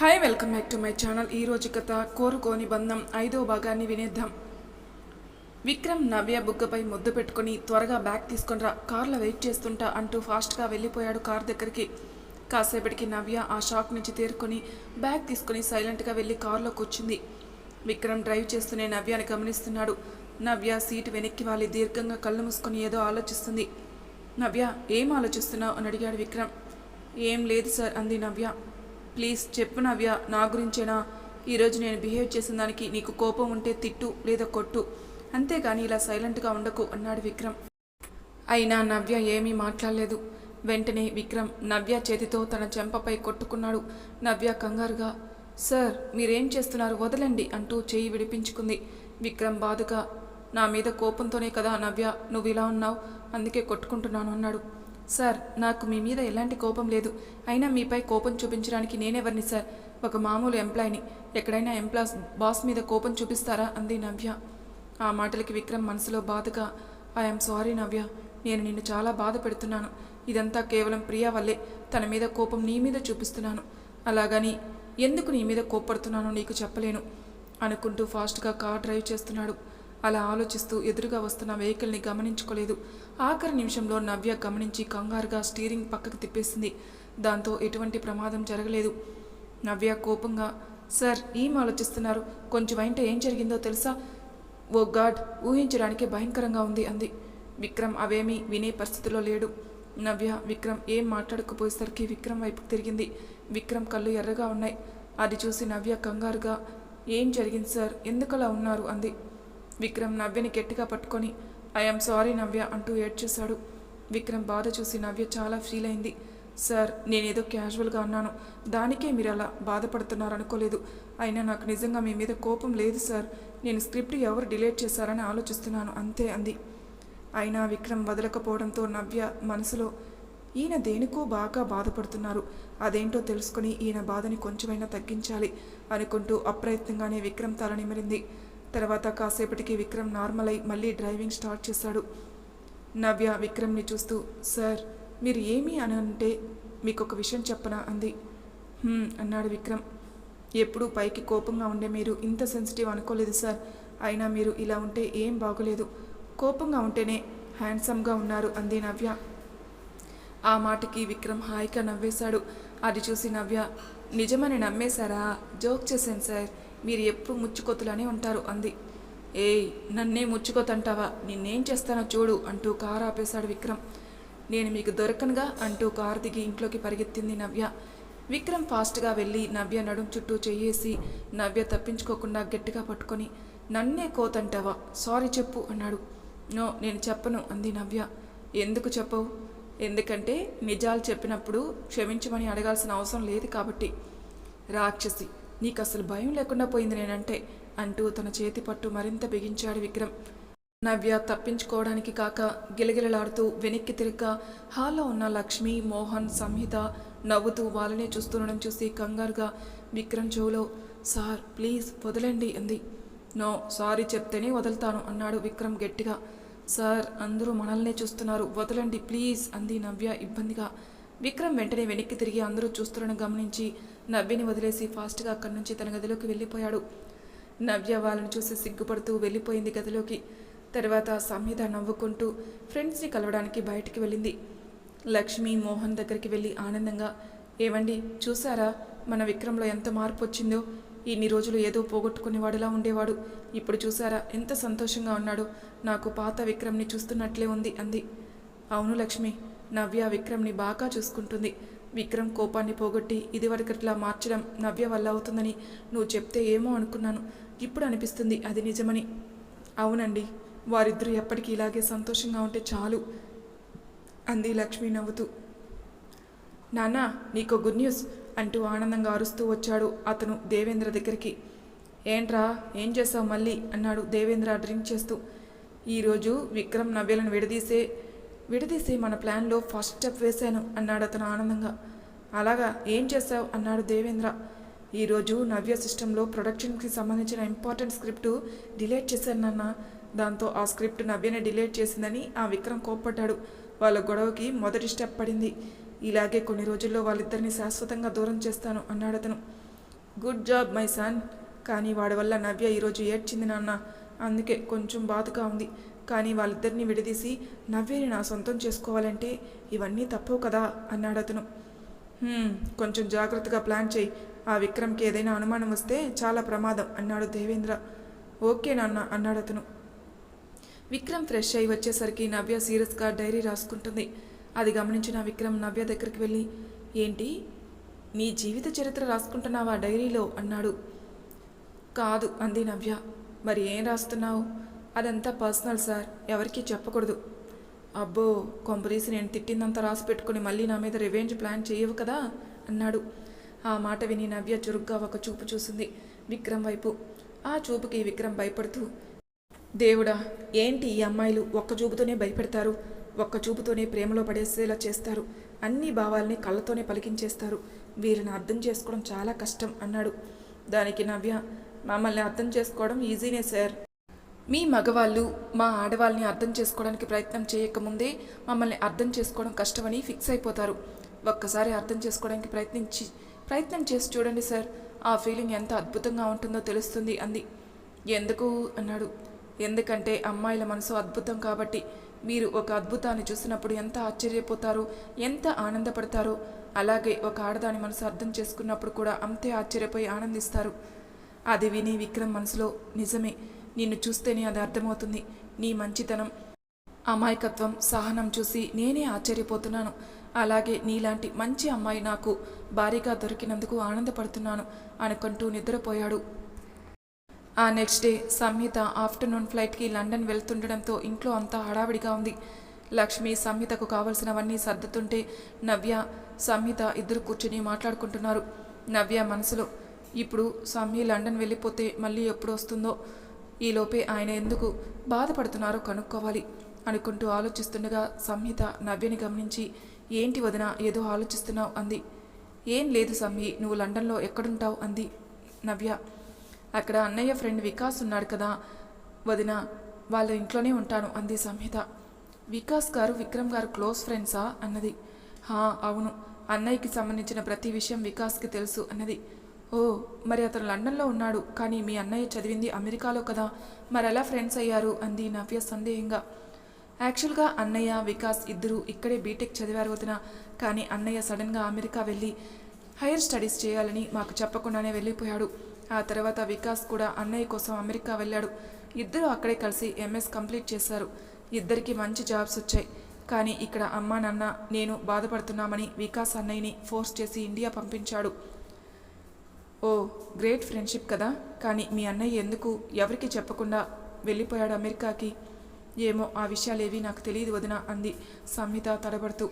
Hi welcome back to my channel. ఈ రోజు కథ కోరుకోని బంధం ఐదో భాగాన్ని వినేద్దాం. విక్రమ్ నవ్య బుగ్గపై ముద్దు పెట్టుకుని త్వరగా బ్యాగ్ తీసుకొని రా కార్లో వెయిట్ చేస్తుంటా అంటూ ఫాస్ట్గా వెళ్ళిపోయాడు కార్ దగ్గరికి. కాసేపటికి నవ్య ఆ షాక్ నుంచి తేరుకొని బ్యాగ్ తీసుకుని సైలెంట్గా వెళ్ళి కారులో కూర్చుంది. విక్రమ్ డ్రైవ్ చేస్తూనే నవ్యాని గమనిస్తున్నాడు. నవ్య సీటు వెనక్కి వాలి దీర్ఘంగా కళ్ళు మూసుకొని ఏదో ఆలోచిస్తుంది. నవ్య ఏం ఆలోచిస్తున్నావు? అని అడిగాడు విక్రమ్. ఏం లేదు సార్ అంది నవ్య. ప్లీజ్ చెప్పు నవ్య నా గురించేనా? ఈరోజు నేను బిహేవ్ చేసిన దానికి నీకు కోపం ఉంటే తిట్టు లేదా కొట్టు. అంతేగాని ఇలా సైలెంట్గా ఉండకు అన్నాడు విక్రమ్. అయినా నవ్య ఏమీ మాట్లాడలేదు. వెంటనే విక్రమ్ నవ్య చేతితో తన చెంపపై కొట్టుకున్నాడు. నవ్య కంగారుగా సార్ మీరేం చేస్తున్నారు? వదలండి అంటూ చేయి విడిపించుకుంది. విక్రమ్ బాధగా నా మీద కోపంతోనే కదా నవ్య నువ్వు ఇలా ఉన్నావు? అందుకే కొట్టుకుంటున్నాను అన్నాడు. సార్ నాకు మీ మీద ఎలాంటి కోపం లేదు. అయినా మీపై కోపం చూపించడానికి నేనెవరిని సార్? ఒక మామూలు ఎంప్లాయీని. ఎక్కడైనా ఎంప్లాస్ బాస్ మీద కోపం చూపిస్తారా? అంది నవ్య. ఆ మాటలకి విక్రమ్ మనసులో బాధగా ఐఎమ్ సారీ నవ్య. నేను నిన్ను చాలా బాధ పెడుతున్నాను. ఇదంతా కేవలం ప్రియా వల్లే. తన మీద కోపం నీ మీద చూపిస్తున్నాను. అలాగని ఎందుకు నీ మీద కోప్పడుతున్నానో నీకు చెప్పలేను అనుకుంటూ ఫాస్ట్గా కార్ డ్రైవ్ చేస్తున్నాడు. అలా ఆలోచిస్తూ ఎదురుగా వస్తున్న వెహికల్ని గమనించుకోలేదు. ఆఖరి నిమిషంలో నవ్య గమనించి కంగారుగా స్టీరింగ్ పక్కకు తిప్పేసింది. దాంతో ఎటువంటి ప్రమాదం జరగలేదు. నవ్య కోపంగా సార్ ఏం ఆలోచిస్తున్నారు? కొంచెం వెంట ఏం జరిగిందో తెలుసా? ఓ గాడ్ ఊహించడానికే భయంకరంగా ఉంది అంది. విక్రమ్ అవేమీ వినే పరిస్థితిలో లేడు. నవ్య విక్రమ్ ఏం మాట్లాడకపోయేసరికి విక్రమ్ వైపుకు తిరిగింది. విక్రమ్ కళ్ళు ఎర్రగా ఉన్నాయి. అది చూసి నవ్య కంగారుగా ఏం జరిగింది సార్? ఎందుకలా ఉన్నారు? అంది. విక్రమ్ నవ్యని గట్టిగా పట్టుకొని ఐఎమ్ సారీ నవ్య అంటూ ఏడ్చేశాడు. విక్రమ్ బాధ చూసి నవ్య చాలా ఫీల్ అయింది. సార్ నేనేదో క్యాజువల్గా అన్నాను. దానికే మీరు అలా బాధపడుతున్నారు అనుకోలేదు అయినా నాకు నిజంగా మీ మీద కోపం లేదు సార్ నేను స్క్రిప్ట్ ఎవరు డిలీట్ చేశారని ఆలోచిస్తున్నాను. అంతే అంది. అయినా విక్రమ్ వదలకపోవడంతో నవ్య మనసులో ఈయన దేనికో బాగా బాధపడుతున్నారు. అదేంటో తెలుసుకుని ఈయన బాధని కొంచెమైనా తగ్గించాలి అనుకుంటూ అప్రయత్నంగానే విక్రమ్ తల నిమిరింది. తర్వాత కాసేపటికి విక్రమ్ నార్మల్ అయి మళ్ళీ డ్రైవింగ్ స్టార్ట్ చేశాడు. నవ్య విక్రమ్ని చూస్తూ సార్ మీరు ఏమీ అని అంటే మీకు ఒక విషయం చెప్పనా? అంది. అన్నాడు విక్రమ్. ఎప్పుడూ పైకి కోపంగా ఉండే మీరు ఇంత సెన్సిటివ్ అనుకోలేదు సార్. అయినా మీరు ఇలా ఉంటే ఏం బాగోలేదు. కోపంగా ఉంటేనే హ్యాండ్సమ్గా ఉన్నారు అంది నవ్య. ఆ మాటకి విక్రమ్ హాయిగా నవ్వేశాడు. అది చూసి నవ్య నిజమని నమ్మేశారా? జోక్ చేశాను సార్. మీరు ఎప్పుడు ముచ్చుకొత్తులనే ఉంటారు అంది. ఏయ్ నన్నే ముచ్చుకొత్తంటావా నిన్నేం చేస్తానో చూడు అంటూ కారు ఆపేశాడు విక్రమ్. నేను మీకు దొరకనుగా అంటూ కారు దిగి ఇంట్లోకి పరిగెత్తింది నవ్య. విక్రమ్ ఫాస్ట్గా వెళ్ళి నవ్య నడుం చుట్టూ చెయ్యేసి నవ్య తప్పించుకోకుండా గట్టిగా పట్టుకొని నన్నే కోతంటావా? సారీ చెప్పు అన్నాడు. నో నేను చెప్పను అంది నవ్య. ఎందుకు చెప్పవు? ఎందుకంటే నిజాలు చెప్పినప్పుడు క్షమించమని అడగాల్సిన అవసరం లేదు కాబట్టి. రాక్షసి నీకు అసలు భయం లేకుండా పోయింది నేనంటే అంటూ తన చేతి పట్టు మరింత బిగించాడు విక్రమ్. నవ్య తప్పించుకోవడానికి కాక గిలగిలలాడుతూ వెనక్కి తిరగ హాల్లో ఉన్న లక్ష్మి మోహన్ సంహిత నవ్వుతూ వాళ్ళనే చూస్తుండడం చూసి కంగారుగా విక్రమ్ చెవులో సార్ ప్లీజ్ వదలండి అంది. నో సారీ చెప్తేనే వదులుతాను అన్నాడు విక్రమ్ గట్టిగా. సార్ అందరూ మనల్నే చూస్తున్నారు వదలండి ప్లీజ్ అంది నవ్య ఇబ్బందిగా. విక్రమ్ వెంటనే వెనక్కి తిరిగి అందరూ చూస్తుండడం గమనించి నవ్విని వదిలేసి ఫాస్ట్గా అక్కడి నుంచి తన గదిలోకి వెళ్ళిపోయాడు. నవ్య వాళ్ళని చూసి సిగ్గుపడుతూ వెళ్ళిపోయింది గదిలోకి. తర్వాత సంహిత నవ్వుకుంటూ ఫ్రెండ్స్ని కలవడానికి బయటికి వెళ్ళింది. లక్ష్మి మోహన్ దగ్గరికి వెళ్ళి ఆనందంగా ఏవండి చూసారా మన విక్రమ్లో ఎంత మార్పు వచ్చిందో? ఇన్ని రోజులు ఏదో పోగొట్టుకునేవాడులా ఉండేవాడు. ఇప్పుడు చూసారా ఎంత సంతోషంగా ఉన్నాడు. నాకు పాత విక్రమ్ని చూస్తున్నట్లే ఉంది అంది. అవును లక్ష్మి నవ్య విక్రమ్ని బాగా చూసుకుంటుంది. విక్రమ్ కోపాన్ని పోగొట్టి ఇదివరకట్లా మార్చడం నవ్య వల్ల అవుతుందని నువ్వు చెప్తే ఏమో అనుకున్నాను. ఇప్పుడు అనిపిస్తుంది అది నిజమని. అవునండి వారిద్దరూ ఎప్పటికీ ఇలాగే సంతోషంగా ఉంటే చాలు అంది లక్ష్మి నవ్వుతూ. నాన్నా నీకు గుడ్ న్యూస్ అంటూ ఆనందంగా అరుస్తూ వచ్చాడు అతను దేవేంద్ర దగ్గరికి. ఏంట్రా ఏం చేసావు మళ్ళీ? అన్నాడు దేవేంద్ర డ్రింక్ చేస్తూ. ఈరోజు విక్రమ్ నవ్యలను విడదీసే విడదీసి మన ప్లాన్లో ఫస్ట్ స్టెప్ వేశాను అన్నాడు అతను ఆనందంగా. అలాగా? ఏం చేశావు? అన్నాడు దేవేంద్ర. ఈరోజు నవ్య సిస్టంలో ప్రొడక్షన్కి సంబంధించిన ఇంపార్టెంట్ స్క్రిప్ట్ డిలీట్ చేశాను నాన్న. దాంతో ఆ స్క్రిప్ట్ నవ్యని డిలీట్ చేసిందని ఆ విక్రమ్ కోప్పడ్డాడు. వాళ్ళ గొడవకి మొదటి స్టెప్ పడింది. ఇలాగే కొన్ని రోజుల్లో వాళ్ళిద్దరిని శాశ్వతంగా దూరం చేస్తాను అన్నాడు అతను. Good job my son. కానీ వాడి వల్ల నవ్య ఈరోజు ఏడ్చింది నాన్న. అందుకే కొంచెం బాధగా ఉంది. కానీ వాళ్ళిద్దరిని విడదీసి నవ్యని నా సొంతం చేసుకోవాలంటే ఇవన్నీ తప్పవు కదా అన్నాడు అతను కొంచెం జాగ్రత్తగా ప్లాన్ చేయి. ఆ విక్రమ్కి ఏదైనా అనుమానం వస్తే చాలా ప్రమాదం అన్నాడు దేవేంద్ర. ఓకే నాన్న అన్నాడు అతను విక్రమ్ ఫ్రెష్ అయి వచ్చేసరికి నవ్య సీరియస్గా డైరీ రాసుకుంటుంది. అది గమనించిన విక్రమ్ నవ్య దగ్గరికి వెళ్ళి ఏంటి? నీ జీవిత చరిత్ర రాసుకుంటున్నావా డైరీలో? అన్నాడు. కాదు అంది నవ్య. మరి ఏం రాస్తున్నావు? అదంతా పర్సనల్ సార్. ఎవరికీ చెప్పకూడదు. అబ్బో కొంపదీసి నేను తిట్టిందంతా రాసి పెట్టుకుని మళ్ళీ నా మీద రివెంజ్ ప్లాన్ చేయవు కదా అన్నాడు. ఆ మాట విని నవ్య చురుగ్గా ఒక చూపు చూసింది విక్రమ్ వైపు. ఆ చూపుకి విక్రమ్ భయపడుతూ దేవుడా ఏంటి ఈ అమ్మాయిలు ఒక్క చూపుతోనే భయపెడతారు? ఒక్క చూపుతోనే ప్రేమలో పడేసేలా చేస్తారు. అన్ని భావాల్ని కళ్ళతోనే పలికించేస్తారు. వీరిని అర్థం చేసుకోవడం చాలా కష్టం అన్నాడు. దానికి నవ్య మమ్మల్ని అర్థం చేసుకోవడం ఈజీనే సార్. మీ మగవాళ్ళు మా ఆడవాళ్ళని అర్థం చేసుకోవడానికి ప్రయత్నం చేయకముందే మమ్మల్ని అర్థం చేసుకోవడం కష్టమని ఫిక్స్ అయిపోతారు. ఒక్కసారి అర్థం చేసుకోవడానికి ప్రయత్నించి ప్రయత్నం చేసి చూడండి సార్ ఆ ఫీలింగ్ ఎంత అద్భుతంగా ఉంటుందో తెలుస్తుంది అంది. ఎందుకు? అన్నాడు. ఎందుకంటే అమ్మాయిల మనసు అద్భుతం కాబట్టి మీరు ఒక అద్భుతాన్ని చూసినప్పుడు ఎంత ఆశ్చర్యపోతారో ఎంత ఆనందపడతారో అలాగే ఒక ఆడదాని మనసు అర్థం చేసుకున్నప్పుడు కూడా అంతే ఆశ్చర్యపోయి ఆనందిస్తారు. అది విని విక్రమ్ మనసులో నిజమే నిన్ను చూస్తేనే అది అర్థమవుతుంది. నీ మంచితనం అమాయకత్వం సహనం చూసి నేనే ఆశ్చర్యపోతున్నాను. అలాగే నీలాంటి మంచి అమ్మాయి నాకు భారీగా దొరికినందుకు ఆనందపడుతున్నాను అనుకుంటూ నిద్రపోయాడు. ఆ నెక్స్ట్ డే సంహిత ఆఫ్టర్నూన్ ఫ్లైట్కి లండన్ వెళ్తుండడంతో ఇంట్లో అంతా హడావిడిగా ఉంది. లక్ష్మి సంహితకు కావలసినవన్నీ సర్దుతుంటే నవ్య సంహిత ఇద్దరు కూర్చుని మాట్లాడుకుంటున్నారు. నవ్య మనసులో ఇప్పుడు సమ్మి లండన్ వెళ్ళిపోతే మళ్ళీ ఎప్పుడు వస్తుందో? ఈలోపే ఆయన ఎందుకు బాధపడుతున్నారో కనుక్కోవాలి అనుకుంటూ ఆలోచిస్తుండగా సంహిత నవ్యని గమనించి ఏంటి వదిన ఏదో ఆలోచిస్తున్నావు? అంది. ఏం లేదు సమ్మి నువ్వు లండన్లో ఎక్కడుంటావు? అంది నవ్య. అక్కడ అన్నయ్య ఫ్రెండ్ వికాస్ ఉన్నాడు కదా వదిన వాళ్ళ ఇంట్లోనే ఉంటాను అంది సంహిత. వికాస్ గారు విక్రమ్ గారు క్లోజ్ ఫ్రెండ్సా? అన్నది. హా అవును అన్నయ్యకి సంబంధించిన ప్రతి విషయం వికాస్కి తెలుసు అన్నది. ఓ మరి అతను లండన్లో ఉన్నాడు కానీ మీ అన్నయ్య చదివింది అమెరికాలో కదా. మరి ఎలా ఫ్రెండ్స్ అయ్యారు? అంది నవ్య సందేహంగా. యాక్చువల్గా అన్నయ్య వికాస్ ఇద్దరు ఇక్కడే బీటెక్ చదివారు వదిన కానీ అన్నయ్య సడన్గా అమెరికా వెళ్ళి హైయర్ స్టడీస్ చేయాలని మాకు చెప్పకుండానే వెళ్ళిపోయాడు. ఆ తర్వాత వికాస్ కూడా అన్నయ్య కోసం అమెరికా వెళ్ళాడు. ఇద్దరు అక్కడే కలిసి ఎంఎస్ కంప్లీట్ చేశారు. ఇద్దరికి మంచి జాబ్స్ వచ్చాయి. కానీ ఇక్కడ అమ్మా నాన్న నేను బాధపడుతున్నామని వికాస్ అన్నయ్యని ఫోర్స్ చేసి ఇండియా పంపించాడు. ఓ గ్రేట్ ఫ్రెండ్షిప్ కదా. కానీ మీ అన్నయ్య ఎందుకు ఎవరికి చెప్పకుండా వెళ్ళిపోయాడు అమెరికాకి? ఏమో ఆ విషయాలేవి నాకు తెలియదు వదిన అంది సంహిత తడబడుతూ.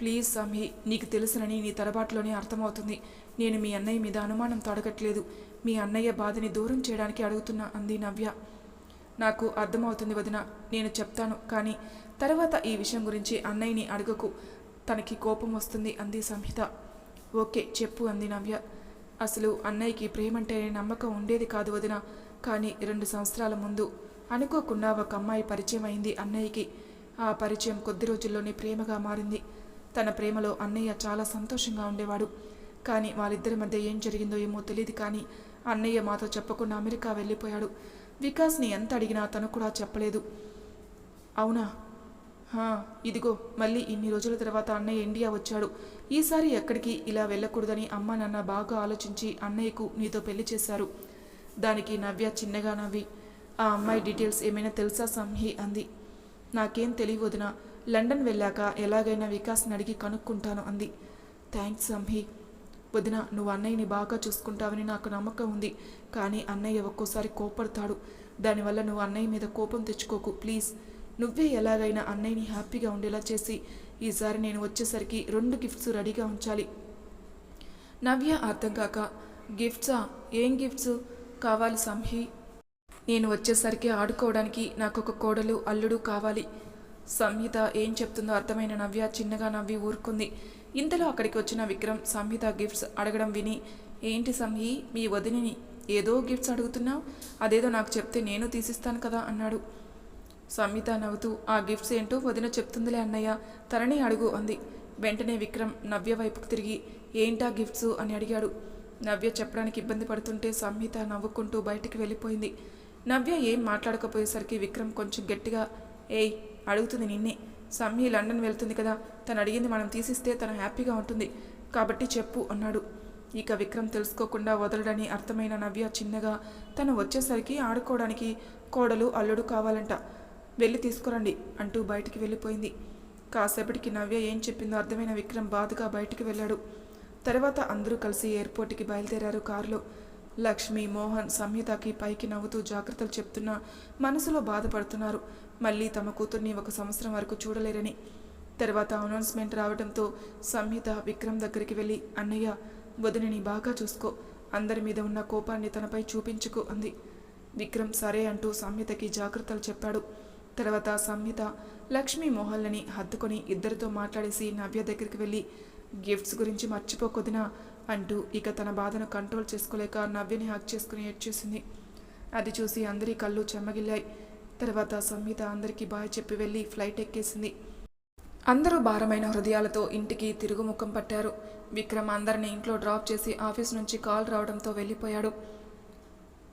ప్లీజ్ సంహి నీకు తెలుసునని నీ తడబాటులోనే అర్థమవుతుంది. నేను మీ అన్నయ్య మీద అనుమానం తొడగట్లేదు. మీ అన్నయ్య బాధని దూరం చేయడానికి అడుగుతున్నా అంది నవ్య. నాకు అర్థమవుతుంది వదిన నేను చెప్తాను. కానీ తర్వాత ఈ విషయం గురించి అన్నయ్యని అడగకు. తనకి కోపం వస్తుంది అంది సంహిత ఓకే చెప్పు అంది నవ్య. అసలు అన్నయ్యకి ప్రేమంటే నమ్మకం ఉండేది కాదు వదిన. కానీ రెండు సంవత్సరాల ముందు అనుకోకుండా ఒక అమ్మాయి పరిచయం అయింది అన్నయ్యకి. ఆ పరిచయం కొద్ది రోజుల్లోనే ప్రేమగా మారింది. తన ప్రేమలో అన్నయ్య చాలా సంతోషంగా ఉండేవాడు. కానీ వాళ్ళిద్దరి మధ్య ఏం జరిగిందో ఏమో తెలియదు కానీ అన్నయ్య మాతో చెప్పకుండా అమెరికా వెళ్ళిపోయాడు. వికాస్ని ఎంత అడిగినా తను కూడా చెప్పలేదు. అవునా? ఇదిగో మళ్ళీ ఇన్ని రోజుల తర్వాత అన్నయ్య ఇండియా వచ్చాడు. ఈసారి ఎక్కడికి ఇలా వెళ్ళకూడదని అమ్మ నాన్న బాగా ఆలోచించి అన్నయ్యకు నీతో పెళ్ళి చేశారు. దానికి నవ్య చిన్నగా నవ్వి ఆ అమ్మాయి డీటెయిల్స్ ఏమైనా తెలుసా సంహి? అంది. నాకేం తెలియవదిన లండన్ వెళ్ళాక ఎలాగైనా వికాస్ని అడిగి కనుక్కుంటాను అంది. థ్యాంక్స్ సంహి. వదిన నువ్వు అన్నయ్యని బాగా చూసుకుంటావని నాకు నమ్మకం ఉంది. కానీ అన్నయ్య ఒక్కోసారి కోపడతాడు దానివల్ల నువ్వు అన్నయ్య మీద కోపం తెచ్చుకోకు ప్లీజ్. నువ్వే ఎలాగైనా అన్నయ్యని హ్యాపీగా ఉండేలా చేసి ఈసారి నేను వచ్చేసరికి రెండు గిఫ్ట్స్ రెడీగా ఉంచాలి. నవ్య అర్థం కాక గిఫ్ట్సా ఏం గిఫ్ట్స్ కావాలి సంహి. నేను వచ్చేసరికి ఆడుకోవడానికి నాకు ఒక కోడలు అల్లుడు కావాలి. సంహిత ఏం చెప్తుందో అర్థమైన నవ్య చిన్నగా నవ్వి ఊరుకుంది. ఇంతలో అక్కడికి వచ్చిన విక్రమ్ సంహిత గిఫ్ట్స్ అడగడం విని ఏంటి సంహి మీ వదినిని ఏదో గిఫ్ట్స్ అడుగుతున్నావు? అదేదో నాకు చెప్తే నేను తీసిస్తాను కదా అన్నాడు. సంహిత నవ్వుతూ ఆ గిఫ్ట్స్ ఏంటో వదిన చెప్తుందిలే అన్నయ్య. తనని అడుగు అంది. వెంటనే విక్రమ్ నవ్య వైపుకు తిరిగి ఏంటా గిఫ్ట్స్? అని అడిగాడు. నవ్య చెప్పడానికి ఇబ్బంది పడుతుంటే సంహిత నవ్వుకుంటూ బయటికి వెళ్ళిపోయింది. నవ్య ఏం మాట్లాడకపోయేసరికి విక్రమ్ కొంచెం గట్టిగా ఏయ్ అడుగుతుంది నిన్నే. సమ్మి లండన్ వెళ్తుంది కదా. తను అడిగింది మనం తీసిస్తే తను హ్యాపీగా ఉంటుంది. కాబట్టి చెప్పు అన్నాడు. ఇక విక్రమ్ తెలుసుకోకుండా వదలడని అర్థమైన నవ్య చిన్నగా తను వచ్చేసరికి ఆడుకోవడానికి కోడలు అల్లుడు కావాలంట. వెళ్ళి తీసుకురండి అంటూ బయటికి వెళ్ళిపోయింది. కాసేపటికి నవ్య ఏం చెప్పిందో అర్థమైన విక్రమ్ బాధగా బయటికి వెళ్ళాడు. తర్వాత అందరూ కలిసి ఎయిర్పోర్ట్కి బయలుదేరారు కారులో. లక్ష్మి మోహన్ సంహితకి పైకి నవ్వుతూ జాగ్రత్తలు చెప్తున్నా మనసులో బాధపడుతున్నారు. మళ్ళీ తమ కూతుర్ని ఒక సంవత్సరం వరకు చూడలేరని. తర్వాత అనౌన్స్మెంట్ రావడంతో సంహిత విక్రమ్ దగ్గరికి వెళ్ళి అన్నయ్య వదినని బాగా చూసుకో. అందరి మీద ఉన్న కోపాన్ని తనపై చూపించుకు అంది. విక్రమ్ సరే అంటూ సంహితకి జాగ్రత్తలు చెప్పాడు. తర్వాత సంహిత లక్ష్మీ మోహన్లని హత్తుకొని ఇద్దరితో మాట్లాడేసి నవ్య దగ్గరికి వెళ్ళి గిఫ్ట్స్ గురించి మర్చిపోకొదినా అంటూ ఇక తన బాధను కంట్రోల్ చేసుకోలేక నవ్యని హక్ చేసుకుని ఏడ్చేసింది అది చూసి అందరి కళ్ళు చెమ్మగిల్లాయి తర్వాత సంహిత అందరికీ బాయ్ చెప్పి వెళ్ళి ఫ్లైట్ ఎక్కేసింది. అందరూ భారమైన హృదయాలతో ఇంటికి తిరుగుముఖం పట్టారు. విక్రమ్ అందరిని ఇంట్లో డ్రాప్ చేసి ఆఫీస్ నుంచి కాల్ రావడంతో వెళ్ళిపోయాడు.